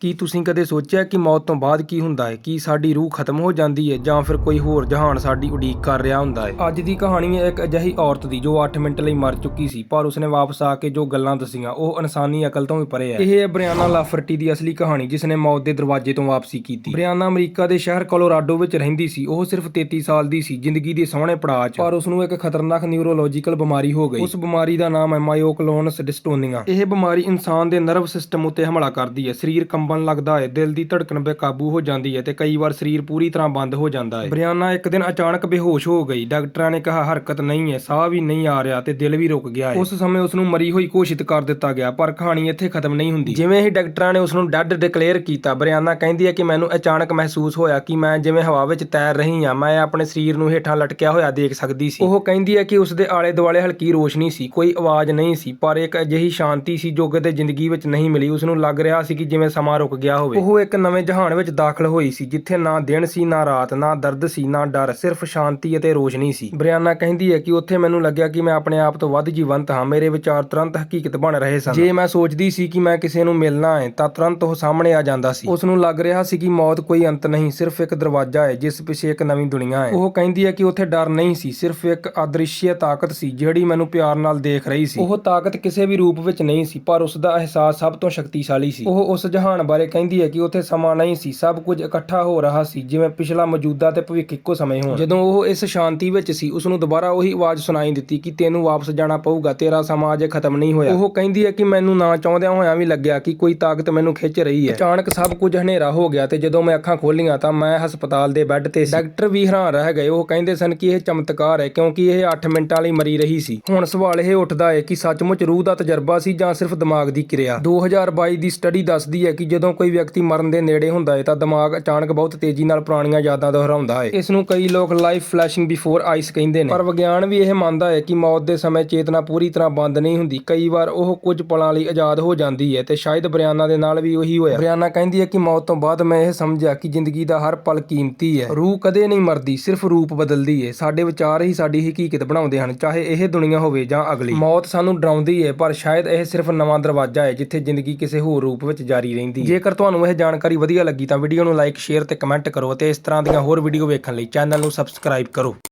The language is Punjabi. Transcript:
ਕੀ ਤੁਸੀਂ ਕਦੇ ਸੋਚਿਆ ਕਿ ਮੌਤ ਤੋਂ ਬਾਅਦ ਕੀ ਹੁੰਦਾ ਹੈ? ਕੀ ਸਾਡੀ ਰੂਹ ਖਤਮ ਹੋ ਜਾਂਦੀ ਹੈ ਜਾਂ ਫਿਰ ਕੋਈ ਹੋਰ ਜਹਾਨ ਸਾਡੀ ਉਡੀਕ ਕਰ ਰਿਹਾ ਹੁੰਦਾ ਹੈ? ਅੱਜ ਦੀ ਕਹਾਣੀ ਹੈ ਇੱਕ ਅਜਿਹੀ ਔਰਤ ਦੀ ਜੋ 8 ਮਿੰਟ ਲਈ ਮਰ ਚੁੱਕੀ ਸੀ, ਪਰ ਉਸਨੇ ਵਾਪਸ ਆ ਕੇ ਜੋ ਗੱਲਾਂ ਦਸੀਆਂ, ਉਹ ਇਨਸਾਨੀ ਅਕਲ ਤੋਂ ਵੀ ਪਰੇ ਹੈ। ਇਹ ਹੈ ਬ੍ਰਿਆਨਾ ਲਾਫਰਟੀ ਦੀ ਅਸਲੀ ਕਹਾਣੀ, ਜਿਸਨੇ ਮੌਤ ਦੇ ਦਰਵਾਜ਼ੇ ਤੋਂ ਵਾਪਸੀ ਕੀਤੀ। ਬ੍ਰਿਆਨਾ ਅਮਰੀਕਾ ਦੇ ਸ਼ਹਿਰ ਕੋਲੋਰਾਡੋ ਵਿੱਚ ਰਹਿੰਦੀ ਸੀ। ਉਹ ਸਿਰਫ 33 ਸਾਲ ਦੀ ਸੀ, ਜ਼ਿੰਦਗੀ ਦੇ ਸੋਹਣੇ ਪੜਾਅ 'ਚ। ਪਰ ਉਸ ਨੂੰ ਇੱਕ ਖਤਰਨਾਕ ਨਿਊਰੋਲੋਜੀਕਲ ਬਿਮਾਰੀ ਹੋ ਗਈ। ਉਸ ਬਿਮਾਰੀ ਦਾ ਨਾਮ ਹੈ ਮਾਇਓਕਲੋਨਸ ਡਿਸਟੋਨੀਆ। ਇਹ ਬਿਮਾਰੀ ਇਨਸਾਨ ਦੇ ਨਰਵ ਸਿਸਟਮ ਉੱਤੇ ਹਮਲਾ ਕਰਦੀ ਹੈ। ਸਰੀਰ ਕੰਬਣ ਲੱਗਦਾ ਹੈ। ਦਿਲ ਦੀ ਧੜਕਣ ਬੇਕਾਬੂ ਹੋ ਜਾਂਦੀ ਹੈ ਤੇ ਕਈ ਵਾਰ ਸਰੀਰ ਪੂਰੀ ਤਰ੍ਹਾਂ ਬੰਦ ਹੋ ਜਾਂਦਾ ਹੈ। ਬ੍ਰਿਆਨਾ ਇੱਕ ਦਿਨ ਅਚਾਨਕ ਬੇਹੋਸ਼ ਹੋ ਗਈ। ਡਾਕਟਰਾਂ ਨੇ ਕਿਹਾ, ਹਰਕਤ ਨਹੀਂ ਹੈ, ਸਾਹ ਵੀ ਨਹੀਂ ਆ ਰਿਹਾ ਤੇ ਦਿਲ ਵੀ ਰੁਕ ਗਿਆ ਹੈ। ਉਸ ਸਮੇਂ ਉਸ ਨੂੰ ਮਰੀ ਹੋਈ ਘੋਸ਼ਿਤ ਕਰ ਦਿੱਤਾ ਗਿਆ, ਪਰ ਕਹਾਣੀ ਇੱਥੇ ਖਤਮ ਨਹੀਂ ਹੁੰਦੀ। ਜਿਵੇਂ ਹੀ ਡਾਕਟਰਾਂ ਨੇ ਉਸ ਨੂੰ ਡੈਡ ਡਿਕਲੇਅਰ ਕੀਤਾ, ਬ੍ਰਿਆਨਾ ਕਹਿੰਦੀ ਹੈ ਕਿ ਮੈਨੂੰ ਅਚਾਨਕ ਮਹਿਸੂਸ ਹੋਇਆ ਕਿ ਮੈਂ ਜਿਵੇਂ ਹਵਾ ਵਿੱਚ ਤੈਰ ਰਹੀ ਹਾਂ, ਮੈਂ ਆਪਣੇ ਸਰੀਰ ਨੂੰ ਹੇਠਾਂ ਲਟਕਿਆ ਹੋਇਆ ਦੇਖ ਸਕਦੀ ਸੀ। ਉਹ ਕਹਿੰਦੀ ਹੈ ਕਿ ਉਸ ਦੇ ਆਲੇ ਦੁਆਲੇ ਹਲਕੀ ਰੋਸ਼ਨੀ ਸੀ, ਕੋਈ ਆਵਾਜ਼ ਨਹੀਂ ਸੀ, ਪਰ ਇੱਕ ਅਜਿਹੀ ਸ਼ਾਂਤੀ ਸੀ ਜੋ ਕਦੇ ਜ਼ਿੰਦਗੀ ਵਿੱਚ ਨਹੀਂ ਮਿਲੀ। ਉਸ ਨੂੰ ਲੱਗ ਰਿਹਾ ਸੀ ਕਿ ਜਿਵੇਂ ਸਮਾਂ ਰੁਕ ਗਿਆ ਹੋਵੇ। ਉਹ ਇੱਕ ਨਵੇਂ ਜਹਾਨ ਵਿੱਚ ਦਾਖਲ ਹੋਈ ਸੀ, ਜਿੱਥੇ ਨਾ ਦਿਨ ਸੀ, ਨਾ ਰਾਤ, ਨਾ ਦਰਦ ਸੀ, ਨਾ ਡਰ, ਸਿਰਫ ਸ਼ਾਂਤੀ ਅਤੇ ਰੋਸ਼ਨੀ ਸੀ। ਬ੍ਰਿਆਨਾ ਕਹਿੰਦੀ ਹੈ ਕਿ ਉੱਥੇ ਮੈਨੂੰ ਲੱਗਿਆ ਕਿ ਮੈਂ ਆਪਣੇ ਆਪ ਤੋਂ ਵੱਧ ਜੀਵੰਤ ਹਾਂ, ਮੇਰੇ ਵਿਚਾਰ ਤੁਰੰਤ ਹਕੀਕਤ ਬਣ ਰਹੇ ਸਨ। ਜੇ ਮੈਂ ਸੋਚਦੀ ਸੀ ਕਿ ਮੈਂ ਕਿਸੇ ਨੂੰ ਮਿਲਣਾ ਹੈ, ਤਾਂ ਤੁਰੰਤ ਉਹ ਸਾਹਮਣੇ ਆ ਜਾਂਦਾ ਸੀ। ਉਸ ਨੂੰ ਲੱਗ ਰਿਹਾ ਸੀ ਕਿ ਮੌਤ ਕੋਈ ਅੰਤ ਨਹੀਂ, ਸਿਰਫ ਇੱਕ ਦਰਵਾਜ਼ਾ ਹੈ, ਜਿਸ ਪਿੱਛੇ ਇੱਕ ਨਵੀਂ ਦੁਨੀਆ ਹੈ। ਉਹ ਕਹਿੰਦੀ ਹੈ ਕਿ ਉੱਥੇ ਡਰ ਨਹੀਂ ਸੀ, ਸਿਰਫ ਇੱਕ ਅਦ੍ਰਿਸ਼ਯ ਤਾਕਤ ਸੀ, ਜਿਹੜੀ ਮੈਨੂੰ ਪਿਆਰ ਨਾਲ ਦੇਖ ਰਹੀ ਸੀ। ਉਹ ਤਾਕਤ ਕਿਸੇ ਵੀ ਰੂਪ ਵਿੱਚ ਨਹੀਂ ਸੀ, ਪਰ ਉਸ ਦਾ ਅਹਿਸਾਸ ਸਭ ਤੋਂ ਸ਼ਕਤੀਸ਼ਾਲੀ ਸੀ। ਉਹ ਉਸ ਜਹਾਨ ਬਾਰੇ ਕਹਿੰਦੀ ਹੈ ਕਿ ਉੱਥੇ ਸਮਾਂ ਨਹੀਂ ਸੀ, ਸਭ ਕੁਝ ਇਕੱਠਾ ਹੋ ਰਿਹਾ ਸੀ, ਜਿਵੇਂ ਪਿਛਲਾ ਮੌਜੂਦਾ ਤੇ ਭਵਿੱਖ ਇੱਕੋ ਸਮੇਂ ਹੋਣ। ਜਦੋਂ ਉਹ ਇਸ ਸ਼ਾਂਤੀ ਵਿੱਚ ਸੀ ਉਸ ਨੂੰ ਦੁਬਾਰਾ ਉਹੀ ਆਵਾਜ਼ ਸੁਣਾਈ ਦਿੱਤੀ ਕਿ ਤੈਨੂੰ ਵਾਪਸ ਜਾਣਾ ਪਊਗਾ, ਤੇਰਾ ਸਮਾਂ ਅਜੇ ਖਤਮ ਨਹੀਂ ਹੋਇਆ। ਉਹ ਕਹਿੰਦੀ ਹੈ ਕਿ ਮੈਨੂੰ ਨਾ ਚਾਹੁੰਦਿਆਂ ਹੋਇਆਂ ਵੀ ਲੱਗਿਆ ਕਿ ਕੋਈ ਤਾਕਤ ਮੈਨੂੰ ਖਿੱਚ ਰਹੀ ਹੈ। ਅਚਾਨਕ ਸਭ ਕੁਝ ਹਨੇਰਾ ਹੋ ਗਿਆ ਤੇ ਜਦੋਂ ਮੈਂ ਅੱਖਾਂ ਖੋਲੀਆਂ ਤਾਂ ਮੈਂ ਹਸਪਤਾਲ ਦੇ ਬੈੱਡ ਤੇ ਸੀ। ਡਾਕਟਰ ਵੀ ਹੈਰਾਨ ਰਹਿ ਗਏ। ਉਹ ਕਹਿੰਦੇ ਸਨ ਕਿ ਇਹ ਚਮਤਕਾਰ ਹੈ, ਕਿਉਂਕਿ ਇਹ 8 ਮਿੰਟਾਂ ਲਈ ਮਰੀ ਰਹੀ ਸੀ। ਹੁਣ ਸਵਾਲ ਇਹ ਉੱਠਦਾ ਹੈ ਕਿ ਸੱਚਮੁੱਚ ਰੂਹ ਦਾ ਤਜਰਬਾ ਸੀ ਜਾਂ ਸਿਰਫ ਦਿਮਾਗ ਦੀ ਕਿਰਿਆ? 2022 ਦੀ ਸਟੱਡੀ ਦੱਸਦੀ ਹੈ ਕਿ ਜਦੋਂ ਕੋਈ ਵਿਅਕਤੀ ਮਰਨ ਦੇ ਨੇੜੇ ਹੁੰਦਾ ਹੈ ਤਾਂ ਦਿਮਾਗ ਅਚਾਨਕ ਬਹੁਤ ਤੇਜ਼ੀ ਨਾਲ ਪੁਰਾਣੀਆਂ ਯਾਦਾਂ ਦੁਹਰਾਉਂਦਾ ਹੈ। ਇਸ ਨੂੰ ਕਈ ਲੋਕ ਲਾਈਫ ਫਲੈਸ਼ਿੰਗ ਬਿਫੋਰ ਆਈਸ ਕਹਿੰਦੇ ਨੇ। ਪਰ ਵਿਗਿਆਨ ਵੀ ਇਹ ਮੰਨਦਾ ਹੈ ਕਿ ਮੌਤ ਦੇ ਸਮੇਂ ਚੇਤਨਾ ਪੂਰੀ ਤਰ੍ਹਾਂ ਬੰਦ ਨਹੀਂ ਹੁੰਦੀ। ਕਈ ਵਾਰ ਉਹ ਕੁਝ ਪਲਾਂ ਲਈ ਆਜ਼ਾਦ ਹੋ ਜਾਂਦੀ ਹੈ ਤੇ ਸ਼ਾਇਦ ਬਰਿਆਨਾ ਦੇ ਨਾਲ ਵੀ ਉਹੀ ਹੋਇਆ। ਬਰਿਆਨਾ ਕਹਿੰਦੀ ਹੈ ਕਿ ਮੌਤ ਤੋਂ ਬਾਅਦ ਮੈਂ ਇਹ ਸਮਝਿਆ ਕਿ ਜ਼ਿੰਦਗੀ ਦਾ ਹਰ ਪਲ ਕੀਮਤੀ ਹੈ। ਰੂਹ ਕਦੇ ਨਹੀਂ ਮਰਦੀ, ਸਿਰਫ ਰੂਪ ਬਦਲਦੀ ਹੈ। ਸਾਡੇ ਵਿਚਾਰ ਹੀ ਸਾਡੀ ਹਕੀਕਤ ਬਣਾਉਂਦੇ ਹਨ, ਚਾਹੇ ਇਹ ਦੁਨੀਆ ਹੋਵੇ ਜਾਂ ਅਗਲੀ। ਮੌਤ ਸਾਨੂੰ ਡਰਾਉਂਦੀ ਹੈ, ਪਰ ਸ਼ਾਇਦ ਇਹ ਸਿਰਫ ਨਵਾਂ ਦਰਵਾਜ਼ਾ ਹੈ, ਜਿੱਥੇ ਜ਼ਿੰਦਗੀ ਕਿਸੇ ਹੋਰ ਰੂਪ ਵਿੱਚ ਜਾਰੀ ਰਹਿੰਦੀ ਜੇਕਰ ਤੁਹਾਨੂੰ ਇਹ ਜਾਣਕਾਰੀ ਵਧੀਆ ਲੱਗੀ ਤਾਂ ਵੀਡੀਓ ਨੂੰ ਲਾਈਕ, ਸ਼ੇਅਰ ਤੇ ਕਮੈਂਟ ਕਰੋ ਅਤੇ ਇਸ ਤਰ੍ਹਾਂ ਦੀਆਂ ਹੋਰ ਵੀਡੀਓ ਵੇਖਣ ਲਈ ਚੈਨਲ ਨੂੰ ਸਬਸਕ੍ਰਾਈਬ ਕਰੋ।